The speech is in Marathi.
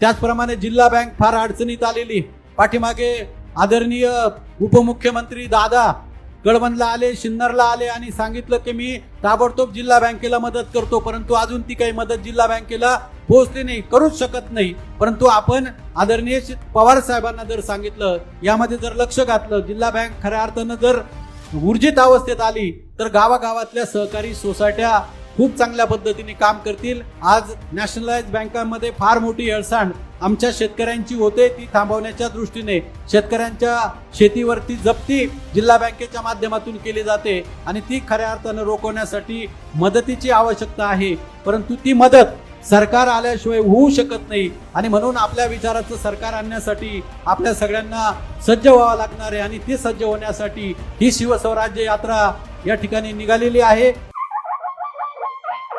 त्याचप्रमाणे जिल्हा बँक फार अडचणीत आलेली. पाठीमागे आदरणीय उपमुख्यमंत्री दादा कळवणला आले सिन्नरला आले आणि सांगितलं की मी ताबडतोब जिल्हा बँकेला मदत करतो परंतु अजून ती काही मदत जिल्हा बँकेला पोहोचली नाही करूच शकत नाही. परंतु आपण आदरणीय पवार साहेबांना जर सांगितलं यामध्ये जर लक्ष घातलं जिल्हा बँक खऱ्या अर्थानं जर ऊर्जित अवस्थेत आली तर गावागावातल्या सहकारी सोसायट्या खूप चांगल्या पद्धतीने काम करतील. आज नॅशनलाइज बँकांमध्ये फार मोठी हेळसांड आमच्या शेतकऱ्यांची होते ती थांबवण्याच्या दृष्टीने. शेतकऱ्यांच्या शेतीवरती जप्ती जिल्हा बँकेच्या माध्यमातून केली जाते आणि ती खऱ्या अर्थानं रोखवण्यासाठी मदतीची आवश्यकता आहे. परंतु ती मदत सरकार आल्याशिवाय होऊ शकत नाही आणि म्हणून आपल्या विचाराचं सरकार आणण्यासाठी आपल्या सगळ्यांना सज्ज व्हावं लागणार आहे आणि ती सज्ज होण्यासाठी ही शिवस्वराज्य यात्रा या ठिकाणी निघालेली आहे.